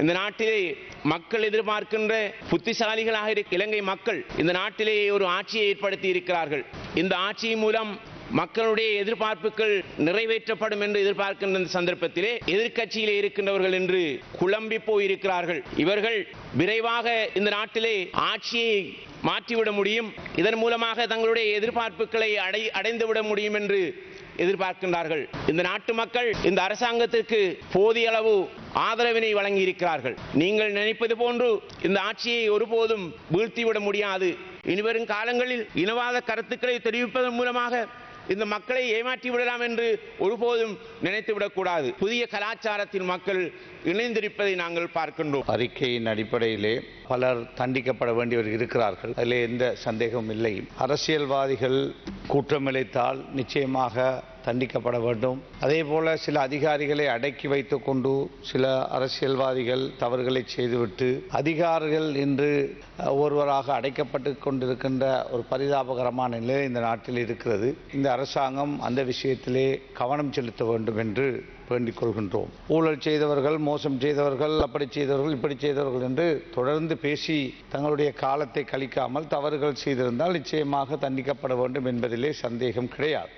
இந்த நாட்டிலே மக்கள் எதிர்பார்க்கின்ற புத்திசாலிகளாக இருக்க இலங்கை மக்கள் இந்த நாட்டிலே ஒரு ஆட்சியை ஏற்படுத்தி இருக்கிறார்கள். இந்த ஆட்சி மூலம் மக்களுடைய எதிர்பார்ப்புகள் நிறைவேற்றப்படும் என்று எதிர்பார்க்கின்ற இந்த சந்தர்ப்பத்திலே எதிர்க்கட்சியிலே இருக்கின்றவர்கள் என்று குழம்பி போயிருக்கிறார்கள். இவர்கள் விரைவாக இந்த நாட்டிலே ஆட்சியை மாற்றிவிட முடியும். இதன் மூலமாக தங்களுடைய எதிர்பார்ப்புகளை அடை அடைந்துவிட முடியும் என்று எதிர்பார்க்கின்றார்கள். இந்த நாட்டு மக்கள் இந்த அரசாங்கத்திற்கு போதிய அளவு ஆதரவினை வழங்கி இருக்கிறார்கள் நீங்கள் நினைப்பது போன்று இந்த ஆட்சியை ஒருபோதும் வீழ்த்திவிட முடியாது. இனிவரும் காலங்களில் இனவாத கருத்துக்களை தெரிவிப்பதன் மூலமாக இந்த மக்களை ஏமாற்றி விடலாம் என்று ஒருபோதும் நினைத்துவிடக்கூடாது புதிய கலாச்சாரத்தில் மக்கள் இணைந்திருப்பதை நாங்கள் பார்க்கின்றோம். அறிக்கையின் அடிப்படையிலே பலர் தண்டிக்கப்பட வேண்டியவர் இருக்கிறார்கள். அதில் எந்த சந்தேகமும் இல்லை. அரசியல்வாதிகள் கூட்டமிழைத்தால் நிச்சயமாக தண்டிக்கப்பட வேண்டும். அதே போல சில அதிகாரிகளை அடக்கி வைத்துக் கொண்டு சில அரசியல்வாதிகள் தவறுகளை செய்துவிட்டு அதிகாரிகள் இன்று ஒருவராக அடைக்கப்பட்டு கொண்டிருக்கின்ற ஒரு பரிதாபகரமான நிலை இந்த நாட்டில் இருக்கிறது. இந்த அரசாங்கம் அந்த விஷயத்திலே கவனம் செலுத்த வேண்டும் என்று வேண்டிக் கொள்கின்றோம். ஊழல் செய்தவர்கள் மோசம் செய்தவர்கள் அப்படி செய்தவர்கள் இப்படி செய்தவர்கள் என்று தொடர்ந்து பேசி தங்களுடைய காலத்தை கழிக்காமல் தவறுகள் செய்திருந்தால் நிச்சயமாக தண்டிக்கப்பட வேண்டும் என்பதிலே சந்தேகம் கிடையாது.